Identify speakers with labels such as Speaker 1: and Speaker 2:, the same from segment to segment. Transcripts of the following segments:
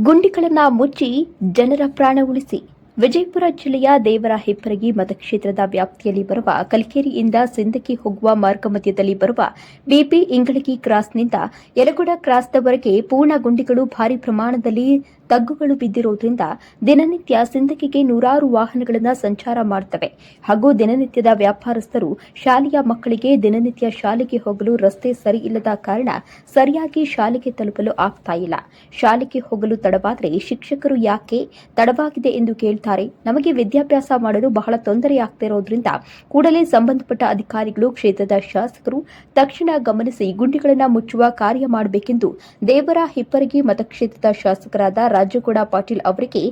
Speaker 1: ಗುಂಡಿಗಳನ್ನ ಮುಚ್ಚಿ ಜನರ ಪ್ರಾಣ ಉಳಿಸಿ. ವಿಜಯಪುರ ಜಿಲ್ಲೆಯ ದೇವರ ಹೆಪ್ಪರಗಿ ಮತಕ್ಷೇತ್ರದ ವ್ಯಾಪ್ತಿಯಲ್ಲಿ ಬರುವ ಕಲ್ಕೇರಿಯಿಂದ ಸಿಂದಕಿ ಹೋಗುವ ಮಾರ್ಗ ಮಧ್ಯದಲ್ಲಿ ಬರುವ ಬಿಪಿ ಇಂಗಳಗಿ ಕ್ರಾಸ್ನಿಂದ ಯಲಗುಡ ಕ್ರಾಸ್ದವರೆಗೆ ಪೂರ್ಣ ಗುಂಡಿಗಳು ಭಾರಿ ಪ್ರಮಾಣದಲ್ಲಿ ತಗ್ಗುಗಳು ಬಿದ್ದಿರುವುದರಿಂದ ದಿನನಿತ್ಯ ಸಿಂದಕಿಗೆ ನೂರಾರು ವಾಹನಗಳನ್ನು ಸಂಚಾರ ಮಾಡುತ್ತವೆ ಹಾಗೂ ದಿನನಿತ್ಯದ ವ್ಯಾಪಾರಸ್ಥರು ಶಾಲೆಯ ಮಕ್ಕಳಿಗೆ ದಿನನಿತ್ಯ ಶಾಲೆಗೆ ಹೋಗಲು ರಸ್ತೆ ಸರಿ ಇಲ್ಲದ ಕಾರಣ ಸರಿಯಾಗಿ ಶಾಲೆಗೆ ತಲುಪಲು ಆಗ್ತಾ ಇಲ್ಲ. ಶಾಲೆಗೆ ಹೋಗಲು ತಡವಾದರೆ ಶಿಕ್ಷಕರು ಯಾಕೆ ತಡವಾಗಿದೆ ಎಂದು ಕೇಳ್ತಾರೆ ನಮಗೆ ವಿದ್ಯಾಭ್ಯಾಸ ಮಾಡಲು ಬಹಳ ತೊಂದರೆಯಾಗ್ತಿರೋದ್ರಿಂದ ಕೂಡಲೇ ಸಂಬಂಧಪಟ್ಟ ಅಧಿಕಾರಿಗಳು, ಕ್ಷೇತ್ರದ ಶಾಸಕರು ತಕ್ಷಣ ಗಮನಿಸಿ ಗುಂಡಿಗಳನ್ನು ಮುಚ್ಚುವ ಕಾರ್ಯ ಮಾಡಬೇಕೆಂದು ದೇವರ ಹಿಪ್ಪರಗಿ ಮತಕ್ಷೇತ್ರದ ಶಾಸಕರಾದ ರಾಜಗೌಡ ಪಾಟೀಲ್ ಅವರಿಗೆ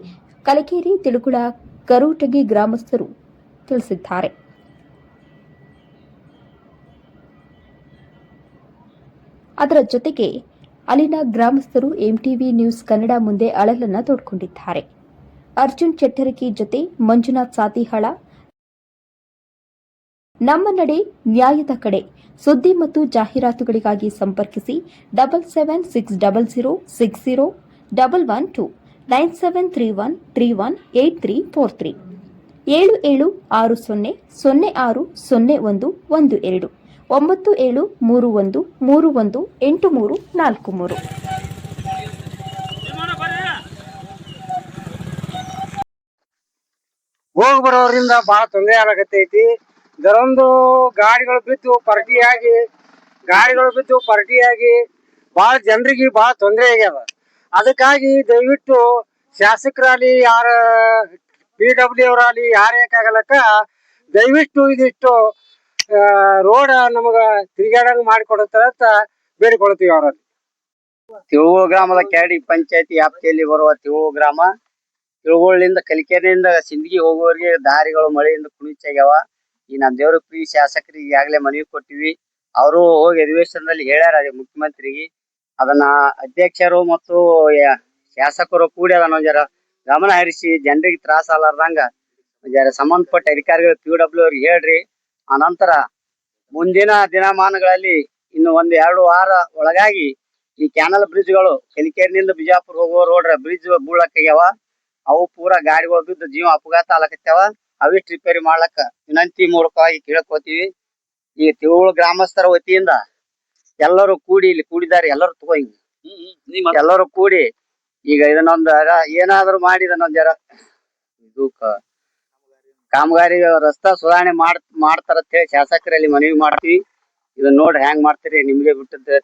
Speaker 1: ಕಲಕೇರಿ ತಿಳುಗುಳ ಕರೂಟಗಿ ಗ್ರಾಮಸ್ಥರು ತಿಳಿಸಿದ್ದಾರೆ. ಅದರ ಜೊತೆಗೆ ಅಲ್ಲಿನ ಗ್ರಾಮಸ್ಥರು ಎಂಟಿವಿ ನ್ಯೂಸ್ ಕನ್ನಡ ಮುಂದೆ ಅಳಲನ್ನ ತೋಡ್ಕೊಂಡಿದ್ದಾರೆ. ಅರ್ಜುನ್ ಚಟ್ಟರಕಿ ಜೊತೆ ಮಂಜುನಾಥ್ ಸಾತಿಹಳ. ನಮ್ಮ ನಡೆ ನ್ಯಾಯದ ಕಡೆ. ಸುದ್ದಿ ಮತ್ತು ಜಾಹೀರಾತುಗಳಿಗಾಗಿ ಸಂಪರ್ಕಿಸಿ double seven six double zero six zero double one two nine seven three one three one eight three four three. ಏಳು ಏಳು ಆರು ಸೊನ್ನೆ ಸೊನ್ನೆ ಆರು ಸೊನ್ನೆ ಒಂದು ಒಂದು ಎರಡು. ಒಂಬತ್ತು ಏಳು ಮೂರು ಒಂದು ಮೂರು ಒಂದು ಎಂಟು ಮೂರು ನಾಲ್ಕು ಮೂರು.
Speaker 2: ಹೋಗಿ ಬರೋದ್ರಿಂದ ಬಹಳ ತೊಂದರೆ ಆಗತೈತಿ ಇದರೊಂದು ಗಾಡಿಗಳು ಬಿದ್ದು ಪರಟಿಯಾಗಿ, ಗಾಡಿಗಳು ಬಿದ್ದು ಪರಟಿಯಾಗಿ ಬಹಳ ಜನರಿಗೆ ಬಹಳ ತೊಂದರೆ ಆಗ್ಯದ ಅದಕ್ಕಾಗಿ ದಯವಿಟ್ಟು ಶಾಸಕರಾಗಲಿ, ಯಾರ ಪಿ ಡಬ್ಲ್ಯೂ ಅವರಾಗಲಿ, ಯಾರೇ ಆಗಲಕ್ಕ ದಯವಿಟ್ಟು ಇದಿಷ್ಟು ರೋಡ್ ನಮಗ ತಿರುಗಾಡಂಗ್ ಮಾಡಿಕೊಡುತ್ತಾರೆ ಅಂತ ಬೇಡಿಕೊಳ್ತೀವಿ ಅವರಲ್ಲಿ.
Speaker 3: ತಿಳುವು ಗ್ರಾಮದ ಕ್ಯಾಡಿ ಪಂಚಾಯತಿ ವ್ಯಾಪ್ತಿಯಲ್ಲಿ ಬರುವ ತಿಳುವು ಗ್ರಾಮ ತಿಳುವುಗಳಿಂದ ಕಲಿಕೆರೆಯಿಂದ ಸಿಂದಗಿ ಹೋಗುವವರಿಗೆ ದಾರಿಗಳು ಮಳೆಯಿಂದ ಕುಣಿಚಾಗ್ಯಾವ. ಈ ನಮ್ಮ ದೇವ್ರ ಪ್ರೀ ಶಾಸಕರಿಗೆ ಈಗಾಗಲೇ ಮನವಿ ಕೊಟ್ಟಿವಿ. ಅವರು ಹೋಗಿ ಅಧಿವೇಶನದಲ್ಲಿ ಹೇಳ್ಯಾರ ಮುಖ್ಯಮಂತ್ರಿಗೆ. ಅದನ್ನ ಅಧ್ಯಕ್ಷರು ಮತ್ತು ಶಾಸಕರು ಕೂಡಿ ಅದನ್ನ ಜರ ಗಮನ ಹರಿಸಿ, ಜನರಿಗೆ ತ್ರಾಸ ಆಗಲಾರ್ದಂಗ ಜರ ಸಂಬಂಧಪಟ್ಟ ಅಧಿಕಾರಿಗಳು ಪಿ ಡಬ್ಲ್ಯೂ ಅವ್ರಿಗೆ ಹೇಳ್ರಿ. ಅನಂತರ ಮುಂದಿನ ದಿನಮಾನಗಳಲ್ಲಿ ಇನ್ನು ಒಂದ್ ಎರಡು ವಾರ ಒಳಗಾಗಿ ಈ ಕ್ಯಾನಲ್ ಬ್ರಿಡ್ಜ್ಗಳು ಕಲಿಕೇರಿನಿಂದ ಬಿಜಾಪುರ ಹೋಗುವ ರೋಡ್ ಬ್ರಿಡ್ಜ್ ಬೀಳಕ್ಕಾಗ್ಯಾವ ಅವು ಪೂರಾ ಗಾಡಿಗಳು ಬಿದ್ದು ಜೀವ ಅಪಘಾತ ಆಲಕತ್ಯಾವ ಅವಿಷ್ಟು ರಿಪೇರಿ ಮಾಡ್ಲಕ್ಕ. ವಿನಂತಿ ಮೂಲಕವಾಗಿ ಕೇಳ್ಕೊತೀವಿ ಈ ತಿಳು ಗ್ರಾಮಸ್ಥರ ವತಿಯಿಂದ ಎಲ್ಲರೂ ಕೂಡಿ ಇಲ್ಲಿ ಕೂಡಿದ್ದಾರೆ ಎಲ್ಲರೂ ತಗೋ ಹಿಂಗ್ ಎಲ್ಲರೂ ಕೂಡಿ ಈಗ ಇದನ್ನೊಂದ ಏನಾದ್ರು ಮಾಡಿ ಇದನ್ನೊಂದ್ ಜರ ಇದು ಕಾಮಗಾರಿ ರಸ್ತಾ ಸುಧಾರಣೆ ಮಾಡ್ ಮಾಡ್ತಾರ ಅಂತ ಹೇಳಿ ಶಾಸಕರಲ್ಲಿ ಮನವಿ ಮಾಡ್ತೀವಿ. ಇದನ್ನ ನೋಡಿ ಹ್ಯಾಂಗ್ ಮಾಡ್ತೀರಿ ನಿಮ್ಗೆ ಬಿಟ್ಟದ್ದು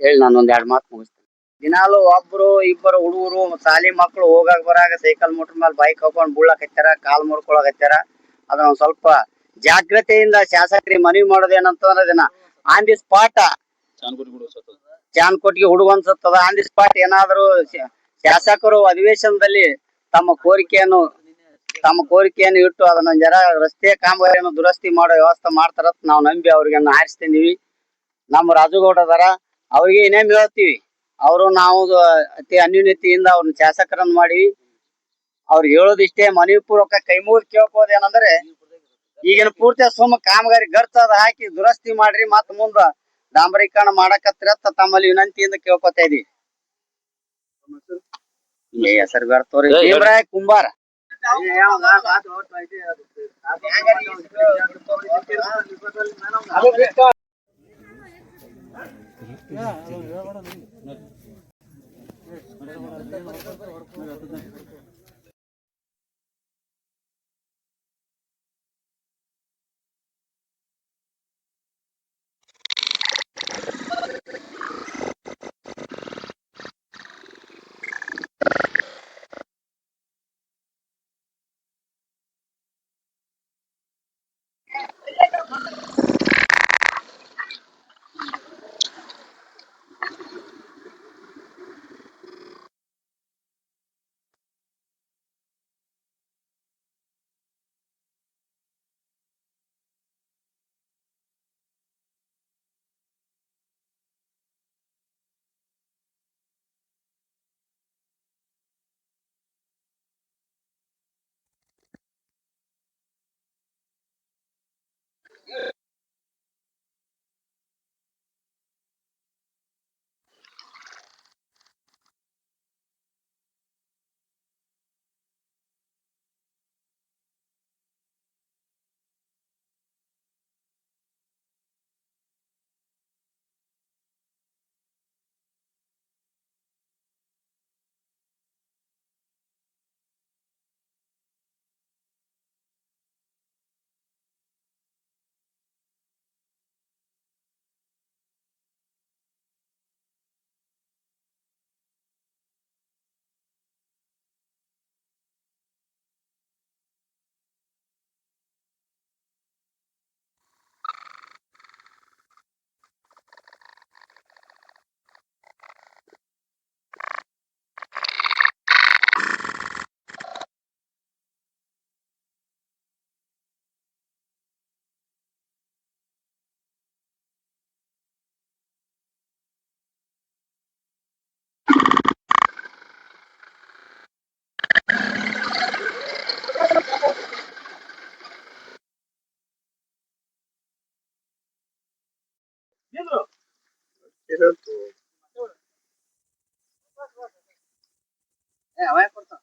Speaker 3: ಹೇಳಿ ನಾನು ಒಂದ್ ಎರಡ್ ಮಾತು ಮುಗಿಸ್ತೀನಿ. ದಿನಾಲು ಒಬ್ರು, ಇಬ್ಬರು ಹುಡುಗರು, ಶಾಲಿ ಮಕ್ಕಳು ಹೋಗಾಕ ಬರಾಗ ಸೈಕಲ್ ಮೋಟರ್ ಮೇಲೆ ಬೈಕ್ ಹಾಕೊಂಡ್ ಬೀಳಕತ್ಯಾರ ಕಾಲ್ ಮುರ್ಕೊಳಕತ್ಯಾರ ಅದನ್ನ ಒಂದ್ ಸ್ವಲ್ಪ ಜಾಗ್ರತೆಯಿಂದ ಶಾಸಕರಿಗೆ ಮನವಿ ಮಾಡೋದೇನಂತಂದ್ರ ದಿನ ಆನ್ ದಿ ಸ್ಪಾಟ್ ಚಾನ್ ಕೊಟ್ಟಿಗೆ ಹುಡುಗ ಅನ್ಸತ್ತದ. ಆನ್ ದಿ ಸ್ಪಾಟ್ ಏನಾದ್ರು ಶಾಸಕರು ಅಧಿವೇಶನದಲ್ಲಿ ತಮ್ಮ ಕೋರಿಕೆಯನ್ನು ತಮ್ಮ ಕೋರಿಕೆಯನ್ನು ಇಟ್ಟು ಅದನ್ನ ಜರ ರಸ್ತೆ ಕಾಮಗಾರಿಯನ್ನು ದುರಸ್ತಿ ಮಾಡೋ ವ್ಯವಸ್ಥೆ ಮಾಡ್ತಾರ ನಾವು ನಂಬಿ ಅವ್ರಿಗೆ ಆರಿಸ್ತಿದೀವಿ ನಮ್ಮ ರಾಜುಗೌಡ ಅದಾರ. ಅವ್ರಿಗೆ ಇನ್ನೇನು ಹೇಳ್ತೀವಿ? ಅವರು ನಾವು ಅತಿ ಅನ್ಯೂನ್ಯತೆಯಿಂದ ಅವ್ರನ್ನ ಶಾಸಕರನ್ನ ಮಾಡಿ ಅವ್ರು ಹೇಳೋದಿಷ್ಟೇ ಮನವಿ ಪೂರ್ವಕ ಕೈ ಮುಗಿದು ಕೇಳ್ಕೋದ್ ಏನಂದ್ರೆ ಈಗಿನ ಪೂರ್ತಿ ಸುಮ್ಮ ಕಾಮಗಾರಿ ಗರ್ತದ ಹಾಕಿ ದುರಸ್ತಿ ಮಾಡ್ರಿ ಮತ್ತ ಮುಂದ ಡಾಂಬರೀಕರಣ ಮಾಡಕತ್ರ ತಮ್ಮಲ್ಲಿ ವಿನಂತಿಯಿಂದ ಕೇಳ್ಕೊತಾ ಇದೀವಿ. ಹೆಸರು ಬರ್ತವ್ರಿ ಭೀಮರಾಯ ಕುಂಬಾರ.
Speaker 2: ಹೇಳ್ಬೇಡ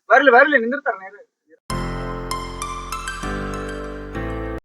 Speaker 3: ಬರ್ಲಿ ಬರ್ಲಿ ನಿಂದಿರ್ತಾರ